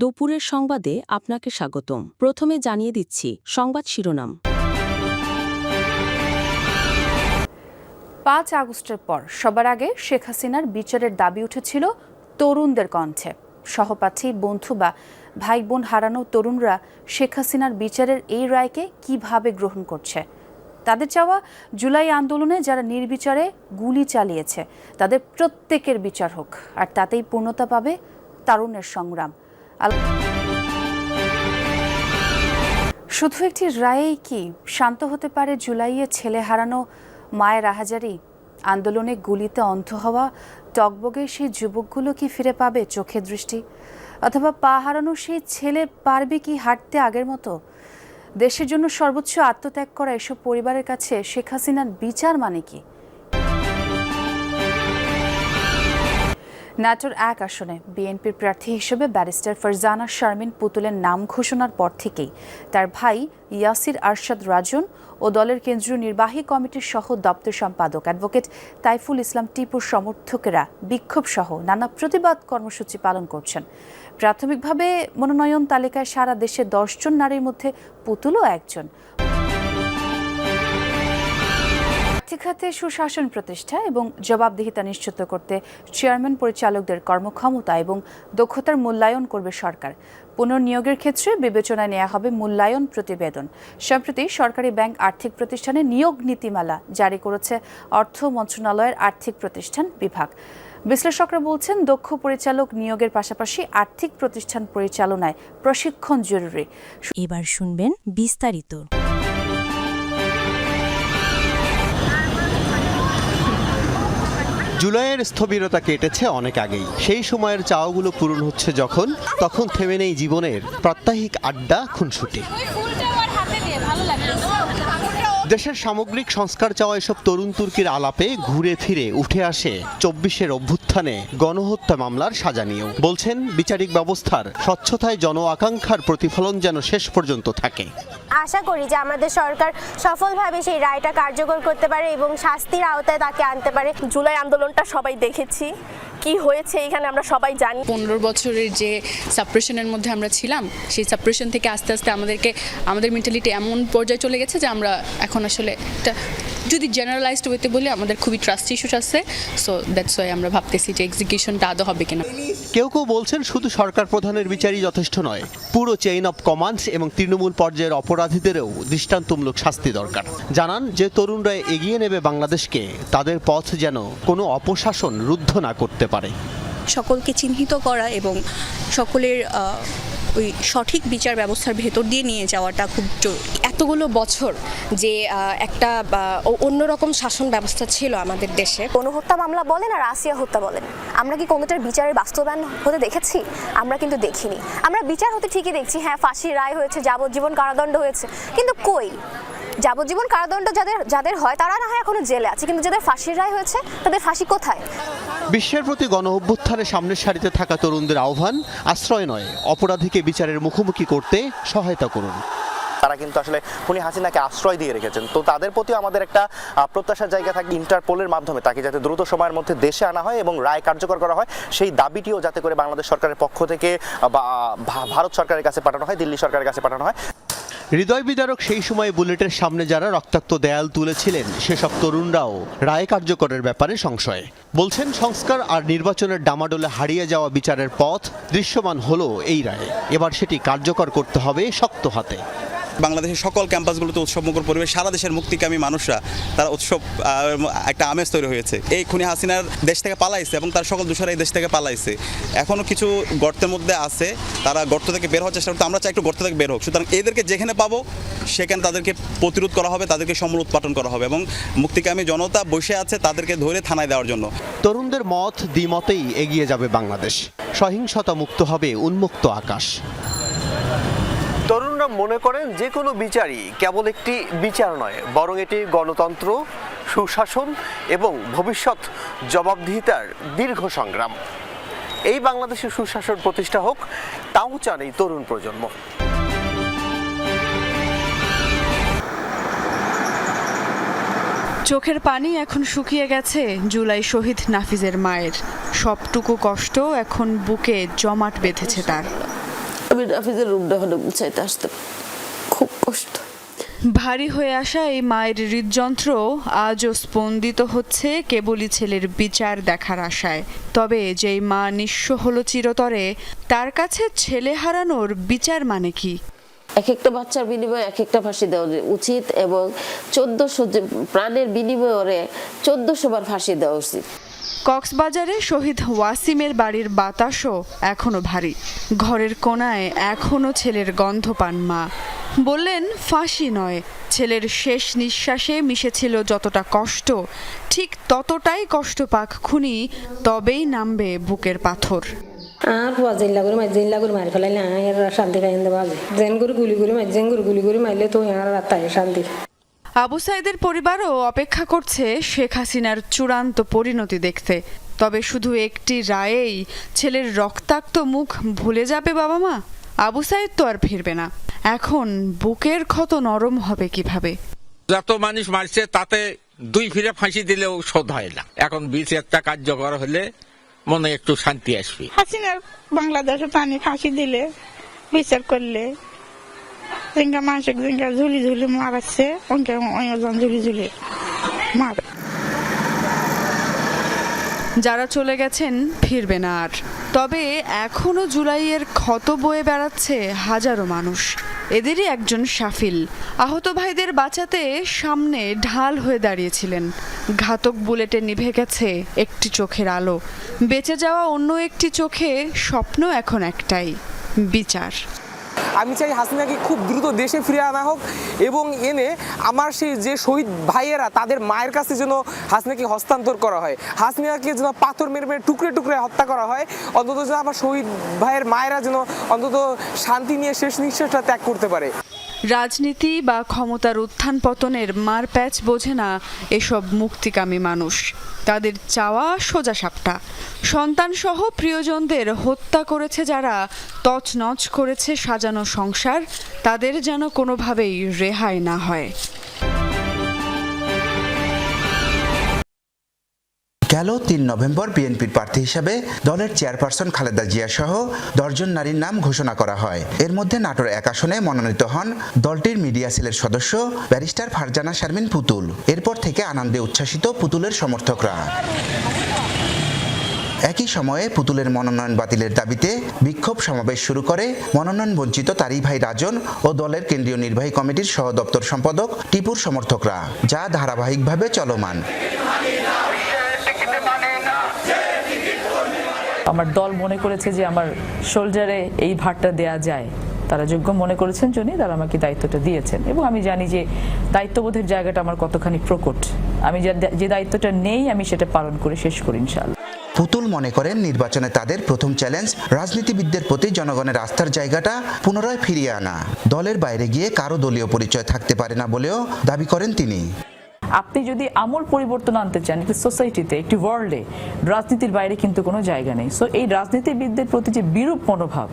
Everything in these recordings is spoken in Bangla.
দুপুরের সংবাদে আপনাকে স্বাগতম। প্রথমে জানিয়ে দিচ্ছি সংবাদ শিরোনাম। পাঁচ আগস্টের পর সবার আগে শেখ হাসিনার বিচারের দাবি উঠেছিল তরুণদের কণ্ঠে। সহপাঠী, বন্ধু বা ভাই বোন হারানো তরুণরা শেখ হাসিনার বিচারের এই রায়কে কীভাবে গ্রহণ করছে? তাদের চাওয়া জুলাই আন্দোলনে যারা নির্বিচারে গুলি চালিয়েছে, তাদের প্রত্যেকের বিচার হোক, আর তাতেই পূর্ণতা পাবে তারুণের সংগ্রাম। শুধু একটি রায়েই কি শান্ত হতে পারে জুলাইয়ে ছেলে হারানো মায়ের আহাজারি? আন্দোলনে গুলিতে অন্ধ হওয়া টকবগে সেই যুবকগুলো কি ফিরে পাবে চোখের দৃষ্টি? অথবা পা হারানো সেই ছেলে পারবে কি হাঁটতে আগের মতো? দেশের জন্য সর্বোচ্চ আত্মত্যাগ করা এসব পরিবারের কাছে শেখ হাসিনার বিচার মানে কি? নাটোর এক আসনে বিএনপির প্রার্থী হিসেবে ব্যারিস্টার ফারজানা শারমিন পুতুলের নাম ঘোষণার পর থেকেই। তার ভাই ইয়াসির আরশাদ রাজন ও দলের কেন্দ্রীয় নির্বাহী কমিটির সহ দপ্তর সম্পাদক অ্যাডভোকেট তাইফুল ইসলাম টিপুর সমর্থকেরা বিক্ষোভ সহ নানা প্রতিবাদ কর্মসূচি পালন করছেন। প্রাথমিকভাবে মনোনয়ন তালিকায় সারা দেশে দশজন নারীর মধ্যে পুতুলও একজন। আর্থিক খাতে সুশাসন প্রতিষ্ঠা এবং জবাবদিহিতা নিশ্চিত করতে চেয়ারম্যান পরিচালকদের কর্মক্ষমতা এবং দক্ষতার মূল্যায়ন করবে সরকার। পুনর্নিয়োগের ক্ষেত্রে বিবেচনায় নেওয়া হবে মূল্যায়ন প্রতিবেদন। সম্প্রতি সরকারি ব্যাংক আর্থিক প্রতিষ্ঠানে নিয়োগ নীতিমালা জারি করেছে অর্থ মন্ত্রণালয়ের আর্থিক প্রতিষ্ঠান বিভাগ। বিশ্লেষকরা বলছেন, দক্ষ পরিচালক নিয়োগের পাশাপাশি আর্থিক প্রতিষ্ঠান পরিচালনায় প্রশিক্ষণ জরুরি। এবার শুনবেন বিস্তারিত। জুলাইয়ের স্থবিরতা কেটেছে অনেক আগেই। সেই সময়ের চাওয়াগুলো পূরণ হচ্ছে যখন, তখন থেমে নেই জীবনের প্রাত্যহিক আড্ডা, খুনসুটি। দেশের সামগ্রিক সংস্কার চাওয়া এসব তরুণ তুর্কির আলাপে ঘুরে ফিরে উঠে আসে চব্বিশের অভ্যুত্থানে গণহত্যা মামলার সাজা নিয়েও। বলছেন, বিচারিক ব্যবস্থার স্বচ্ছতায় জন আকাঙ্ক্ষার প্রতিফলন যেন শেষ পর্যন্ত থাকে। আশা করি যে আমাদের সরকার সফলভাবে সেই রায়টা কার্যকর করতে পারে এবং শাস্তির আওতায় তাকে আনতে পারে। জুলাই আন্দোলনটা সবাই দেখেছি। কি হয়েছে এখানে আমরা সবাই জানি। পনেরো বছরের যে সাপ্রেশনের মধ্যে আমরা ছিলাম, সেই সাপ্রেশন থেকে আস্তে আস্তে আমাদেরকে, আমাদের মেন্টালিটি এমন পর্যায়ে চলে গেছে যে আমরা এখন আসলে একটা যদি জেনারেলাইজড ওয়েতে বলি আমাদের খুবই ট্রাস্ট ইস্যুস আছে সো দ্যাটস ওয়াই আমরা ভাবতেছি যে এক্সিকিউশনটা আদৌ হবে কিনা। কেউ কেউ বলছেন শুধু সরকার প্রধানের বিচারই যথেষ্ট নয় পুরো চেইন অফ কমান্ডস এবং তৃণমূল পর্যায়ের অপরাধীদেরও দৃষ্টান্তমূলক শাস্তি দরকার। জানান যে তরুণরা এগিয়ে নেবে বাংলাদেশকে তাদের পথ যেন কোনো অপশাসন রুদ্ধ না করতে পারে। সকলকে চিহ্নিত করা এবং সকলের ওই সঠিক বিচার ব্যবস্থার ভেতর দিয়ে নিয়ে যাওয়াটা খুব জরুরি। এতগুলো বছর যে একটা ও- অন্যরকম শাসন ব্যবস্থা ছিল আমাদের দেশে। কোনো হত্যা মামলা বলেন আর আসিয়া হত্যা বলেন আমরা কি কোনোটার বিচারের বাস্তবায়ন হতে দেখেছি? আমরা কিন্তু দেখিনি। আমরা বিচার হতে ঠিকই দেখছি হ্যাঁ ফাঁসির রায় হয়েছে যাবজ্জীবন কারাদণ্ড হয়েছে। কিন্তু কই? যাবজ্জীবন কারাদণ্ড যাদের যাদের হয় তারা না হয় এখনও জেলে আছে কিন্তু যাদের ফাঁসির রায় হয়েছে তাদের ফাঁসি কোথায়? বিশ্বের প্রতি গণ অভ্যুত্থানে সামনের সারিতে থাকা তরুণদের আহ্বান আশ্রয় নয় অপরাধীকে বিচারের মুখোমুখি করতে সহায়তা করুন। তারা কিন্তু আসলে খুনি হাসিনাকে আশ্রয় দিয়ে রেখেছেন। তো তাদের প্রতিও আমাদের একটা প্রত্যাশার জায়গা থাকে ইন্টারপোলের মাধ্যমে তাকে যাতে দ্রুত সময়ের মধ্যে দেশে আনা হয় এবং রায় কার্যকর করা হয় সেই দাবিটিও যাতে করে বাংলাদেশ সরকারের পক্ষ থেকে বা ভা- ভারত সরকারের কাছে পাঠানো হয় দিল্লি সরকারের কাছে পাঠানো হয়। হৃদয় বিদারক সেই সময় বুলেটের সামনে যারা রক্তাক্ত দেয়াল তুলেছিলেন, সেসব তরুণরাও রায় কার্যকরের ব্যাপারে সংশয়। বলছেন, সংস্কার আর নির্বাচনের ডামাডোলে হারিয়ে যাওয়া বিচারের পথ দৃশ্যমান হলো এই রায়। এবার সেটি কার্যকর করতে হবে শক্ত হাতে। বাংলাদেশের সকল ক্যাম্পাসগুলোতে উৎসবমুখর পরিবেশ, সারা দেশের মুক্তিকামী মানুষরা, তারা উৎসব একটা আমেজ তৈরি হয়েছে। এই খুনি হাসিনার দেশ থেকে পালাইছে এবং তার সকল দোষরা এই দেশ থেকে পালাইছে। এখনও কিছু গর্তের মধ্যে আছে, তারা গর্ত থেকে বের হওয়ার চেষ্টা করতে আমরা চাই একটু গর্ত থেকে বের হোক। সুতরাং এদেরকে যেখানে পাবো, সেখানে তাদেরকে প্রতিরোধ করা হবে, তাদেরকে সমর উৎপাদন করা হবে এবং মুক্তিকামী জনতা বসে আছে তাদেরকে ধরে থানায় দেওয়ার জন্য। তরুণদের মত দ্বিমতেই এগিয়ে যাবে বাংলাদেশ। সহিংসতা মুক্ত হবে উন্মুক্ত আকাশ। তরুণরা মনে করেন যে কোনো বিচারই কেবল একটি বিচার নয়, বরং এটি গণতন্ত্র, সুশাসন এবং ভবিষ্যৎ জবাবদিহিতার দীর্ঘ সংগ্রাম। এই বাংলাদেশের সুশাসন প্রতিষ্ঠা হোক, তাও চান এই তরুণ প্রজন্ম। চোখের পানি এখন শুকিয়ে গেছে জুলাই শহীদ নাফিজের মায়ের। সবটুকু কষ্ট এখন বুকে জমাট বেঁধেছে তার। আমি নাফিজের রুমটা হলে গুছাইতে আসতে খুব কষ্ট। ভারী হয়ে আসা এই মায়ের হৃদযন্ত্র আজও স্পন্দিত হচ্ছে কেবলই ছেলের বিচার দেখার আশায়। তবে যেই মা নিঃস্ব হলো চিরতরে তার কাছে ছেলে হারানোর বিচার মানে কি? এক একটা বাচ্চার বিনিময়ে এক একটা ফাঁসি দেওয়া উচিত এবং চোদ্দশো যে প্রাণের বিনিময়ে ওরে চোদ্দশো বার ফাঁসি দেওয়া উচিত। কক্সবাজারে শহীদ ওয়াসিমের বাড়ির বাতাসও এখনও ভারী। ঘরের কোনায় এখনও ছেলের গন্ধ পান মা। বললেন, ফাঁসি নয়। ছেলের শেষ নিঃশ্বাসে মিশেছিল যতটা কষ্ট, ঠিক ততটাই কষ্ট পাক খুনি তবেই নামবে বুকের পাথর। আর ফুয়া জিল্লা করে মার জিল্লা করে মারি ফেলাইলে আর শান্তি পাই বাজে জেন করে গুলি করে মার জেন করে গুলি করে মারলে তো আর রাত শান্তি। আবু সাইদের পরিবারও অপেক্ষা করছে শেখ হাসিনার চূড়ান্ত পরিণতি দেখতে। তবে শুধু একটি রায়েই ছেলের রক্তাক্ত মুখ ভুলে যাবে বাবা মা আবু সাইদ তো আর ফিরবে না। এখন বুকের ক্ষত নরম হবে কীভাবে? যত মানুষ মারছে তাতে দুই ফিরে ফাঁসি দিলেও শোধ হয় না। এখন বিচারটা কার্যকর হলে মনে একটু শান্তি আসবে। হাসিনার বাংলাদেশে পানি ফাঁসি দিলে বিচার করলে জিঙ্গা মানুষের জিঙ্গা ঝুলি ঝুলি মারাচ্ছে অঙ্কে অন্যজন ঝুলি ঝুলি মার যারা চলে গেছেন, ফিরবে না আর। তবে এখনও জুলাইয়ের ক্ষত বয়ে বেড়াচ্ছে হাজারো মানুষ। এদেরই একজন শাফিল। আহত ভাইদের বাঁচাতে সামনে ঢাল হয়ে দাঁড়িয়েছিলেন। ঘাতক বুলেটে নিভে গেছে একটি চোখের আলো। বেঁচে যাওয়া অন্য একটি চোখে স্বপ্ন এখন একটাই, বিচার। আমি চাই হাসিনাকে খুব দ্রুত দেশে ফিরে আনা হোক এবং এনে আমার সেই যে শহীদ ভাইয়েরা, তাদের মায়ের কাছে যেন হাসিনাকে হস্তান্তর করা হয়। হাসিনাকে যেন পাথর মেরে মেরে টুকরে টুকরে হত্যা করা হয়। অন্তত যেন আমার শহীদ ভাইয়ের মায়েরা যেন অন্তত শান্তি নিয়ে শেষ নিঃশ্বাসটা ত্যাগ করতে পারে। রাজনীতি বা ক্ষমতার উত্থান পতনের মার প্যাচ বোঝে না এসব মুক্তিকামী মানুষ। তাদের চাওয়া সোজা সাপটা। সন্তানসহ প্রিয়জনদের হত্যা করেছে যারা, তছনছ করেছে সাজানো সংসার, তাদের যেন কোনোভাবেই রেহাই না হয়। গেল তিন নভেম্বর বিএনপির প্রার্থী হিসাবে দলের চেয়ারপারসন খালেদা জিয়া সহ দশজন নারীর নাম ঘোষণা করা হয়। এর মধ্যে নাটোর এক আসনে মনোনীত হন দলটির মিডিয়া সেলের সদস্য ব্যারিস্টার ফারজানা শারমিন পুতুল। এরপর থেকে আনন্দে উচ্ছ্বাসিত পুতুলের সমর্থকরা। একই সময়ে পুতুলের মনোনয়ন বাতিলের দাবিতে বিক্ষোভ সমাবেশ শুরু করে মনোনয়ন বঞ্চিত তারই ভাই রাজন ও দলের কেন্দ্রীয় নির্বাহী কমিটির সহ দপ্তর সম্পাদক টিপুর সমর্থকরা, যা ধারাবাহিকভাবে চলমান। আমার দল মনে করেছে যে আমার শোল্ডারে এই ভারটা দেয়া যায়। তারা যোগ্য মনে করেছেন জন্যই তারা আমাকে দায়িত্বটা দিয়েছেন। এবং আমি জানি যে দায়িত্ববোধের জায়গাটা আমার কতখানি প্রকট। আমি যে- যে দায়িত্বটা নেই, আমি সেটা পালন করে শেষ করি, ইনশাআল্লাহ। পুতুল মনে করেন, নির্বাচনে তাদের প্রথম চ্যালেঞ্জ রাজনীতিবিদদের প্রতি জনগণের আস্থার জায়গাটা পুনরায় ফিরিয়ে আনা। দলের বাইরে গিয়ে কারও দলীয় পরিচয় থাকতে পারে না বলেও দাবি করেন তিনি। আপনি যদি আমূল পরিবর্তন আনতে চান, একটি সোসাইটিতে একটি ওয়ার্ল্ডে রাজনীতির বাইরে কিন্তু কোনো জায়গা নেই। সো এই রাজনীতিবিদদের প্রতি যে বিরূপ মনোভাব,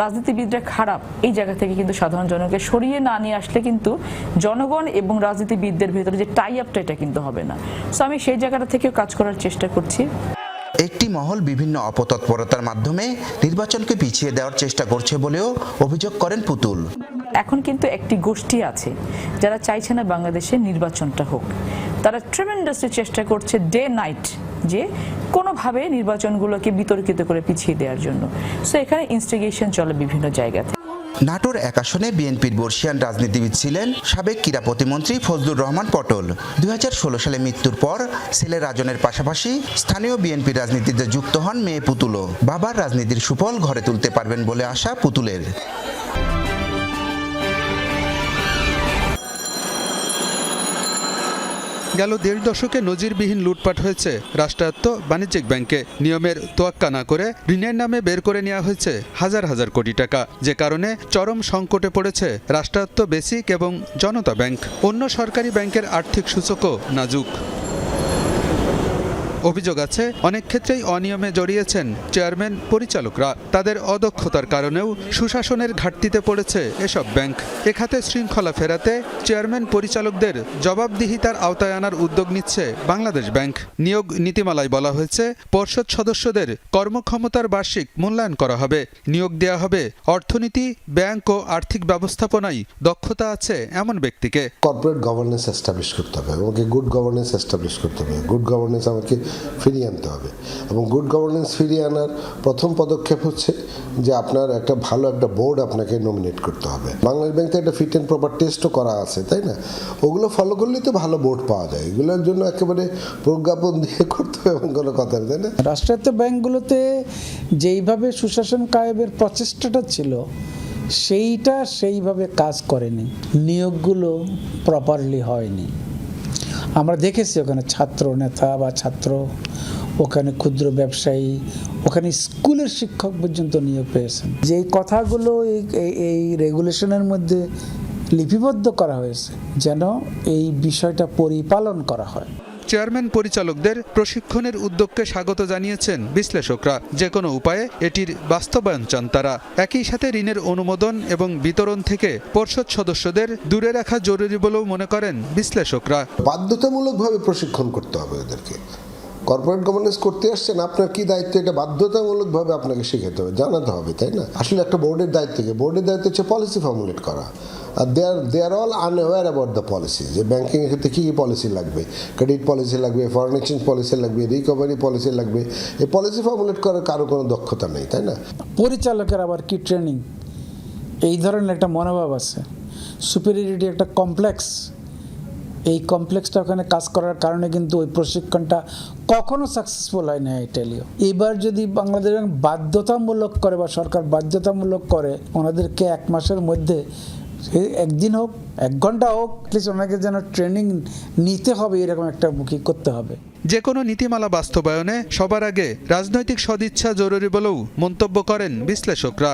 রাজনীতিবিদরা খারাপ, এই জায়গা থেকে কিন্তু সাধারণ জনগণকে সরিয়ে না নিয়ে আসলে কিন্তু জনগণ এবং রাজনীতিবিদদের ভেতরে যে টাই আপটা এটা কিন্তু হবে না। সো আমি সেই জায়গাটা থেকেও কাজ করার চেষ্টা করছি। একটি মহল বিভিন্ন অপতৎপরতার মাধ্যমে নির্বাচনকে পিছিয়ে দেওয়ার চেষ্টা করছে বলেও অভিযোগ করেন পুতুল। এখন কিন্তু একটি গোষ্ঠী আছে যারা চাইছে না বাংলাদেশে নির্বাচনটা হোক। তারা ট্রেমেন্ডাসলি চেষ্টা করছে ডে নাইট যে কোনোভাবে নির্বাচনগুলোকে বিতর্কিত করে পিছিয়ে দেওয়ার জন্য। সো এখানে ইনস্টিগেশন চলে বিভিন্ন জায়গাতে নাটোর এক আসনে বিএনপির বর্ষিয়ান রাজনীতিবিদ ছিলেন সাবেক ক্রীড়া প্রতিমন্ত্রী ফজলুর রহমান পটল। দুই হাজার ষোলো সালে মৃত্যুর পর ছেলে রাজনের পাশাপাশি স্থানীয় বিএনপি রাজনীতিতে যুক্ত হন মেয়ে পুতুলও। বাবার রাজনীতির সুফল ঘরে তুলতে পারবেন বলে আশা পুতুলের। গেল দেড় দশকে নজিরবিহীন লুটপাট হয়েছে। রাষ্ট্রায়ত্ত বাণিজ্যিক ব্যাংকে নিয়মের তোয়াক্কা না করে ঋণের নামে বের করে নেওয়া হয়েছে হাজার হাজার কোটি টাকা। যে কারণে চরম সংকটে পড়েছে রাষ্ট্রায়ত্ত বেসিক এবং জনতা ব্যাংক। অন্য সরকারি ব্যাংকের আর্থিক সূচকও নাজুক। অভিযোগ আছে, অনেক ক্ষেত্রেই অনিয়মে জড়িয়েছেন চেয়ারম্যান পরিচালকরা। তাদের অদক্ষতার কারণেও সুশাসনের ঘাটতিতে পড়েছে এসব ব্যাংক। এ খাতে শৃঙ্খলা ফেরাতে চেয়ারম্যান পরিচালকদের জবাবদিহিতার আওতায় আনার উদ্যোগ নিচ্ছে বাংলাদেশ ব্যাংক। নিয়োগ নীতিমালায় বলা হয়েছে, পর্ষদ সদস্যদের কর্মক্ষমতার বার্ষিক মূল্যায়ন করা হবে। নিয়োগ দেওয়া হবে অর্থনীতি, ব্যাংক ও আর্থিক ব্যবস্থাপনায় দক্ষতা আছে এমন ব্যক্তিকে। কর্পোরেট গভর্নেন্স এস্টাবলিশ করতে হবে, আমাকে গুড গভর্নেন্স এস্টাবলিশ করতে হবে। গুড গভর্নেন্স আমাকে ফিরিয়ে আনতে হবে। এবং গুড গভর্নেন্স ফিরিয়ে আনার প্রথম পদক্ষেপ হচ্ছে যে আপনার একটা ভালো একটা বোর্ড আপনাকে নমিনেট করতে হবে। বাংলাদেশ ব্যাংকে একটা ফিট অ্যান্ড প্রপার টেস্টও করা আছে, তাই না? ওগুলো ফলো করলেই তো ভালো বোর্ড পাওয়া যায়। এগুলোর জন্য একেবারে প্রজ্ঞাপন দিয়ে করতে হবে এমন কোনো কথা তাই না? রাষ্ট্রায়ত্ত ব্যাংকগুলোতে যেইভাবে সুশাসন কায়েমের প্রচেষ্টাটা ছিল, সেইটা সেইভাবে কাজ করেনি। নিয়োগগুলো প্রপারলি হয়নি। আমরা দেখেছি ওখানে ছাত্র নেতা বা ছাত্র, ওখানে ক্ষুদ্র ব্যবসায়ী, ওখানে স্কুলের শিক্ষক পর্যন্ত নিয়োগ পেয়েছেন। যেই কথাগুলো এই- এই রেগুলেশনের মধ্যে লিপিবদ্ধ করা হয়েছে, যেন এই বিষয়টা পরিপালন করা হয়। চেয়ারম্যান পরিচালকদের প্রশিক্ষণের উদ্যোগকে স্বাগত জানিয়েছেন বিশ্লেষকরা। যে কোনো উপায়ে এটির বাস্তবায়ন চান তারা। একই সাথে ঋণের অনুমোদন এবং বিতরণ থেকে পর্ষদ সদস্যদের দূরে রাখা জরুরি বলেও মনে করেন বিশ্লেষকরা। বাধ্যতামূলকভাবে প্রশিক্ষণ করতে হবে ওদেরকে। কর্পোরেট গভর্নেন্স করতে আসছেন আপনার কি দায়িত্ব? এটা বাধ্যতামূলকভাবে আপনাকে শেখাতে হবে, জানাতে হবে, তাই না? আসলে একটা বোর্ডের দায়িত্ব কি? বোর্ডের দায়িত্ব হচ্ছে পলিসি ফর্মুলেট করা। আর they are they are all unaware about the policy যে ব্যাঙ্কিংয়ের ক্ষেত্রে কী কী পলিসি লাগবে? ক্রেডিট পলিসি লাগবে ফরেন এক্সচেঞ্জ পলিসি লাগবে রিকভারি পলিসি লাগবে। এই পলিসি ফর্মুলেট করার কারও কোনো দক্ষতা নেই, তাই না? পরিচালকের আবার কি ট্রেনিং এই ধরনের একটা মনোভাব আছে। সুপিরিয়রিটি একটা কমপ্লেক্স এই কমপ্লেক্সটা ওখানে কাজ করার কারণে কিন্তু ওই প্রশিক্ষণটা কখনো সাকসেসফুল হয় না ইটালিও এবার যদি বাংলাদেশ বাধ্যতামূলক করে বা সরকার বাধ্যতামূলক করে, ওনাদেরকে এক মাসের মধ্যে একদিন হোক, এক ঘণ্টা হোক প্লিজ ওনাকে যেন ট্রেনিং নিতে হবে, এরকম একটা মুখী করতে হবে। যে কোনো নীতিমালা বাস্তবায়নে সবার আগে রাজনৈতিক সদিচ্ছা জরুরি বলেও মন্তব্য করেন বিশ্লেষকরা।